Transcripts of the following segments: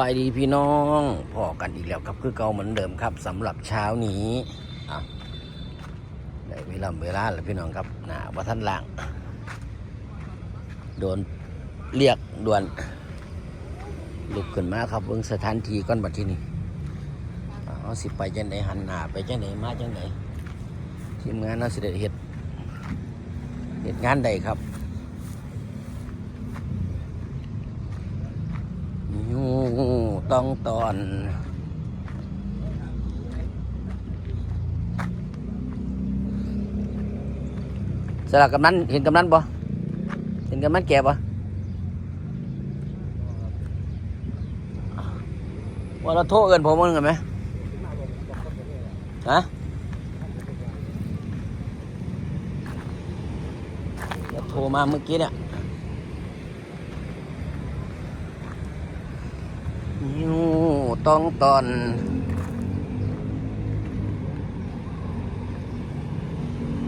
ไปดีพี่น้องพอกันอีกแล้วครับคือเก่าเหมือนเดิมครับสำหรับเช้านี้อะได้เวลาเวลาแล้วพี่น้องครับนาว่าท่านล่าง โดนเรียกด่วนลุกขึ้นมาครับเบิ่งสถานที่ก่อนบัดที่นี่เอาสิไปจังไหนหันหน้าไปจังไหนมาจังไหนทีมงานเราเสิได้เฮ็ดเฮ็ดงานใดครับ ยูต้องตอน สลักกำนันเห็นกำนันบ่เห็นกำนันแก่บ่ว่าเราโทษเอินผมมึงกันไหมฮะโทรมาเมื่อกี้เนี่ย ยูต้องตอน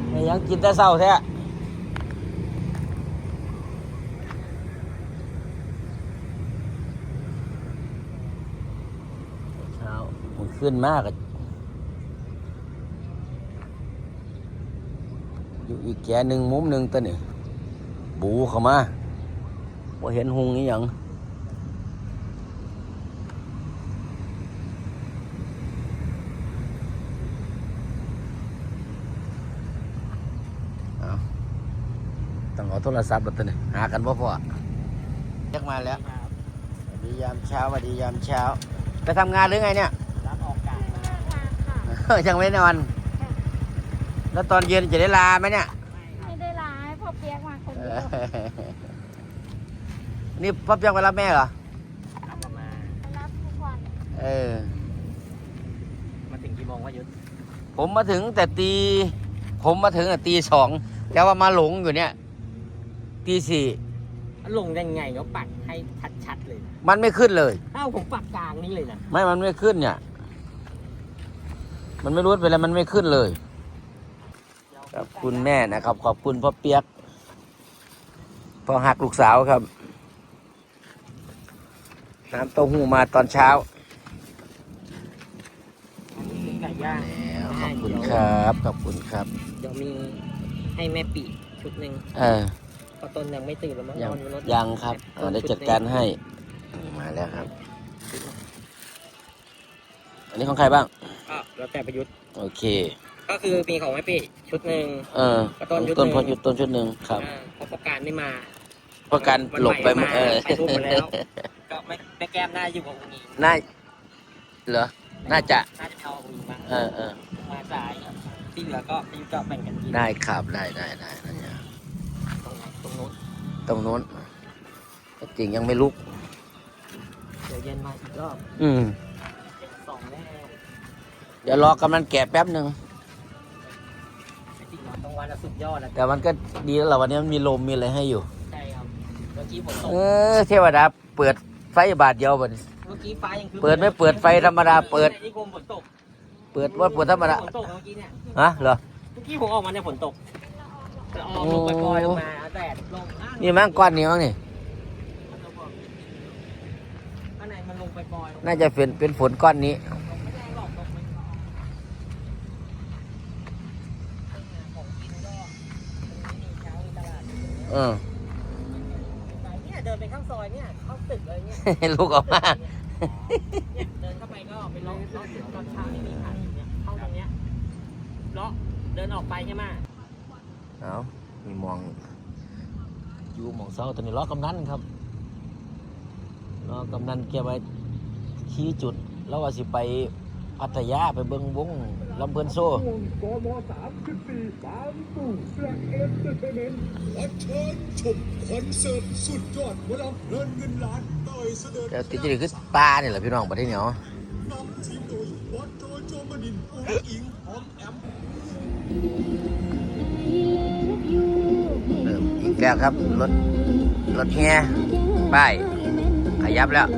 ไม่ยังกินแต่เศร้าแท้เช้ามันขึ้นมากอะอยู่อีกแกหนึ่งมุมหนึ่งตัวนี่บูเข้ามาว่าเห็นหุงนี่ยัง เอาต้องเอา โทรศัพท์มาตัวนี้หากันพ่อพ่อเรียกมาแล้วสวัสดียามเช้าสวัสดียามเช้า ไปทำงานหรือไงเนี่ยรับออกกะยังไม่นอน แล้วตอนเย็นจะได้ลาไหมเนี่ย ไม่ได้ร้ายพ่อเปียกมาคนเอเดียวอนี่พ่อเปียกไปรับแม่เหรอรับออกมาไปรับทุกวันเออ มาถึงกี่โมงวะยุทธผมมาถึงแต่ตี ผมมาถึงแต่ตีสองแต่ว่ามาหลงอยู่เนี่ย ตีสี่ลงยังไงเขาปักให้ชัดๆเลยนะมันไม่ขึ้นเลย เอ้าผมปักกลางนี่เลยนะไม่ มันไม่ขึ้นเนี่ย มันไม่รู้เป็นอะไรมันไม่ขึ้นเลยขอบคุณแม่นะครับ ขอบคุณพ่อเปียกพ่อหักลูกสาวครับ น้ำเต้าหู้มาตอนเช้าอันนี้คือไก่ย่างแล้วขอบคุณครับ ขอบคุณครับ เดี๋ยวมีให้แม่ปีชุดหนึ่ง เออ พอต้นยังไม่ตื่นแล้วมั้งยังนอนอยู่รถยังครับเอาได้จัดการให้นี่มาแล้วครับ อันนี้ของใครบ้างก็แล้วแต่ประยุทธ์โอเค ก็คือมีของแม่ปีชุดหนึ่ง เออต้นยุทธต้นหนึ่ง พอยุดต้นชุดหนึ่งครับอ่าพอประการไม่มาเพราะการหลบไปวันใหม่เออมาไปรูปหมดแล้ว ก็ไม่แม่แก้มน่าอยู่กับองค์นี้น่าเหรอ น่าจะ น่าจะเอาองค์นี้มาเออเออมาสายที่เหลือก็ประยุทธ์ก็แบ่งกันกินได้ครับ ได้ได้ได้นะ ตรงโน้นแต่จริงยังไม่ลุก เดี๋ยวเย็นมาอีกรอบอืมเป็นสองแน่เดี๋ยวรอกำนันแก่แป๊บหนึ่งจริงๆตรงวันน่ะสุดยอดแล้วแต่มันก็ดีแล้วล่ะวันนี้มันมีลมมีอะไรให้อยู่ ใช่ครับ เมื่อกี้ฝนตก เออ เทวดา เปิดไฟบาทเดียวบัดนี้เมื่อกี้ฟ้ายังคือเปิดไม่เปิดไฟธรรมดาเปิด นี่คมฝนตกเปิดว่าเปิดธรรมดา ฝนตกเมื่อกี้เนี่ย ฮะเหรอ เมื่อกี้ผมออกมาเนี่ยฝนตกละ อองลงปล่อยๆลงมาแดดลงอะนี่มั้งก้อนนี้มั้งนี่ ข้างในมันลงปล่อยๆลงน่าจะเป็นเป็นฝนก้อนนี้ ไม่ได้หรอกลงไม่ของกินก็มีเช้ามีตลาดเออเนี่ยเดินไปข้างซอยเนี่ยเข้าตึกเลยเนี่ย ลูกออกมา เนี่ยเดินเข้าไปก็ไปเลาะเลาะตึกตอนเช้าไม่มีขายเนี่ยเข้าตรงเนี้ยเลาะเดินออกไปใช่ไหม เอามีมองอยู่หมองเสาตอนนี้ล้อกำนันครับล้อกำนันเกี่ยวไปชี้จุด แล้วว่าสิไปพัทยาไปเบิ้งวงลำเพลินโซ่กมสามสิบสี่บางปู่แบล็กเอ็นเตอร์เทนเมนต์ขอเชิญชมคอนเสิร์ตสุดยอดวลาเงินเงินล้านเตยเสด็จแต่ติดจริงคือปลาเนี่ยแหละพี่น้องประเทศเนาะนำทีมโดยบอสโจโจมนินอุ้งอิงหอมแอมเริ่ม อีกแล้วครับ รถ รถแห่ป้ายขยับแล้ว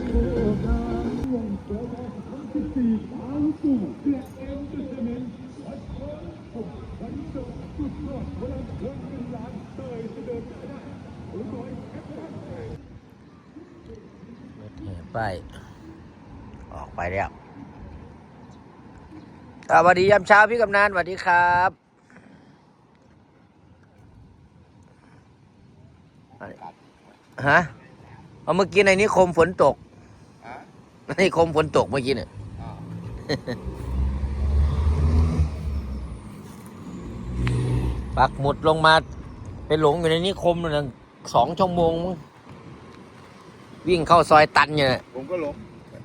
รถแห่ป้ายออกไปแล้วสวัสดียามเช้าพี่กำนันสวัสดีครับ ฮะเอาเมื่อกี้ในนี้คมฝนตกฮะในคมฝนตกเมื่อกี้เนี่ยอ้าวปักหมุดลงมาไปหลงอยู่ในนิคมนั่นสองชั่วโมงมั้งวิ่งเข้าซอยตันอยู่น่ะผมก็หลง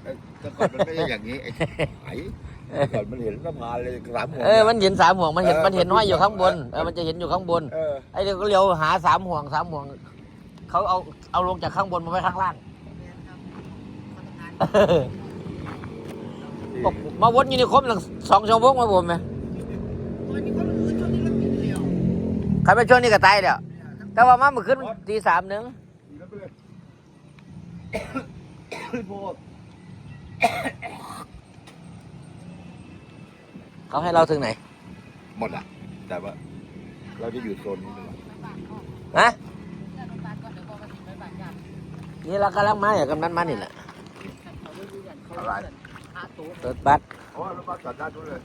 เอ้ยแต่ก่อนมันไม่ใช่อย่างนี้ไอ้ไอ้แต่ก่อนมันเห็นสะพานเลยสามหัวเออมันเห็นสามห่วงมันเห็นเออมันเห็นมันห้อยอยู่เห็นข้างบนเออเออมันจะเห็นอยู่ข้างบนเออไอ้เด็กก็เลี้ยวหาสามห่วงสามห่วง เขาเอาเอาลงจากข้างบนมาไว้ข้างล่างบอกมาวนอยู่ในคมหลังสองชั่วโมงมาผมไหมใครไปช่วงนี้ก็ตายแล้วแต่ว่ามาเมื่อคืนตีสามหนึ่งดีแล้วไปเลยโพดเขาให้เราถึงไหน หมดอะ แต่ว่า เราจะอยู่โซนนี้เป็นหลักฮะ นี่เรากำลังมาอย่างกำนันมานี่แหละอะไรรถบัสเพราะว่ารถบัสจอดด้านนู้นเลย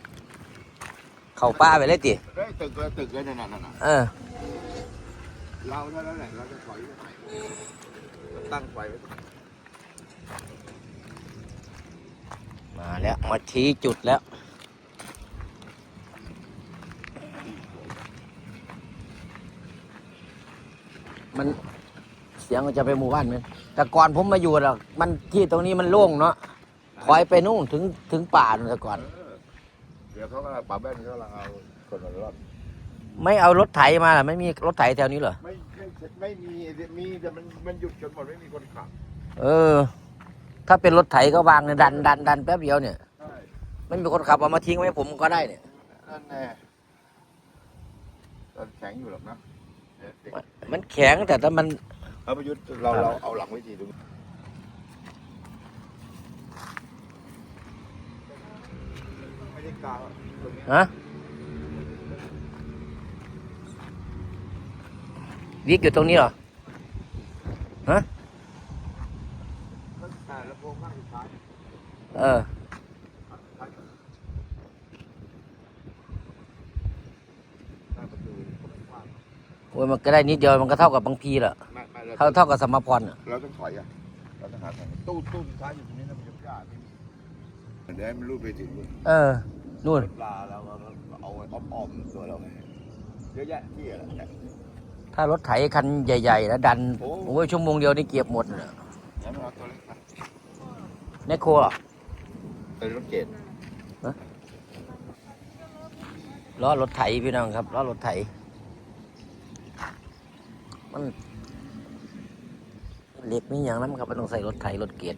เข้าป้าไปเลยติได้ตึกเลยตึกเลยนั่นน่ะน่ะเออ เราเท่านั้นแหละเราจะถอยไปไหนเราตั้งไฟไว้มาแล้วมาชี้จุดแล้วมันเสียงมันจะไปหมู่บ้านมันแต่ก่อนผมมาอยู่อะมันที่ตรงนี้มันโล่งเนาะถอยไปนู่นถึงถึงป่านู่นแต่ก่อนเออเดี๋ยวเขาก็ป่าแบ้นเขากำลังเอาคนละรอบไม่เอารถไถมาเหรอไม่มีรถไถแถวนี้เหรอไม่ไม่ไม่มีมีแต่มันมันหยุดจนหมดไม่มีคนขับเออ ถ้าเป็นรถไถก็วางเนี่ยดันดันดันแป๊บเดียวเนี่ยใช่ไม่มีคนขับเอามาทิ้งไว้ผมก็ได้เนี่ยนั่นแน่ตอนแข็งอยู่หรอกนะเดี๋ยวเด็กมันแข็งแต่ถ้ามัน เอาประยุทธ์เราเราเอาหลังไว้ทีตรงนี้ไม่ได้กาวตรงนี้ฮะวิกอยู่ตรงนี้เหรอ ฮะ ตั้งแต่ลำโพงข้างสุดท้ายเออ หน้าประตูก็ไม่กว้าง โอ้ยมันก็ได้นิดเดียวมันก็เท่ากับบางพีแหละ เท่าเท่ากับสมพรน่ะเราต้องถอยอะเราต้องหาทางตู้ตู้สุดท้ายอยู่ตรงนี้นะมันจะยากเดี๋ยวให้มันรูดไปถึงนู่นเออนู่นปลาเราเราเอาไว้อ้อมๆตัวเราไงเยอะแยะที่อะไรเนี่ยถ้ารถไถคันใหญ่ๆแล้วดันโอ้โอ้ยชั่วโมงเดียวนี่เก็บหมดน่ะแล้วมันเอาตัวเล็กมาแมคโครเหรอเป็นรถเกตล้อรถไถพี่น้องครับล้อรถไถมัน เหล็กมีอย่างนั้นครับมันต้องใส่รถไถรถเกียร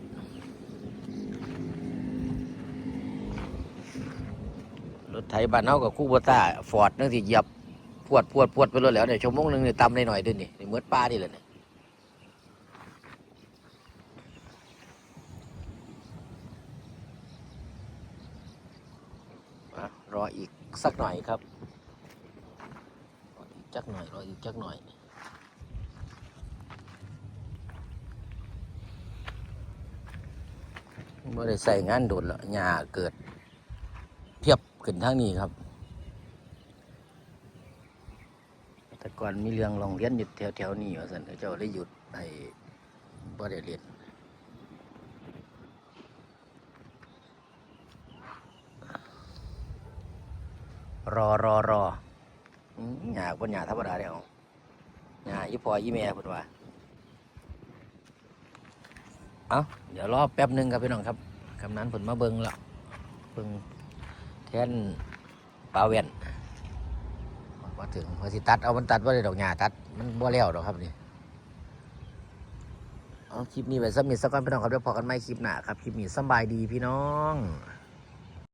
รถไถบ้านเฮากับคู่บัต้าฟอร์ดนั่งสิเหยียบพวดพวดพวดไปเลยแล้วเนี่ยชั่วโมงหนึ่งเนี่ยตำได้หน่อยด้วยนี่นี่เหมือนป้าที่เลยเนี่ยรออีกสักหน่อยครับรออีกจักหน่อยรออีกจักหน่อย ไม่ได้ใส่งานโดดแล้วหญ้าเกิด เพียบขึ้นทางนี้ครับ แต่ก่อนมีเรื่องลองเรียนอยู่แถวแถวๆนี้ว่าสันเจ้าได้หยุดให้บ่ได้เรียนรอรอรอหญ้าคนหญ้าธรรมดาเดียวหญ้ายี่พอยี่แม่เพิ่นว่า เอาเดี๋ยวรอแป๊บหนึ่งครับพี่น้องครับกำนันผลมาเบิงแล้วเบิงแทนปลาเวียนมาถึงพอสิตัดเอามันตัดว่าได้ดอกหญ้าตัดมันบ่แล้วดอกครับนี่เอาคลิปนี้ไปสมิธสักก่อนพี่น้องครับเดี๋ยวพอกันไม่คลิปหน้าครับคลิปนี้สบายดีพี่น้อง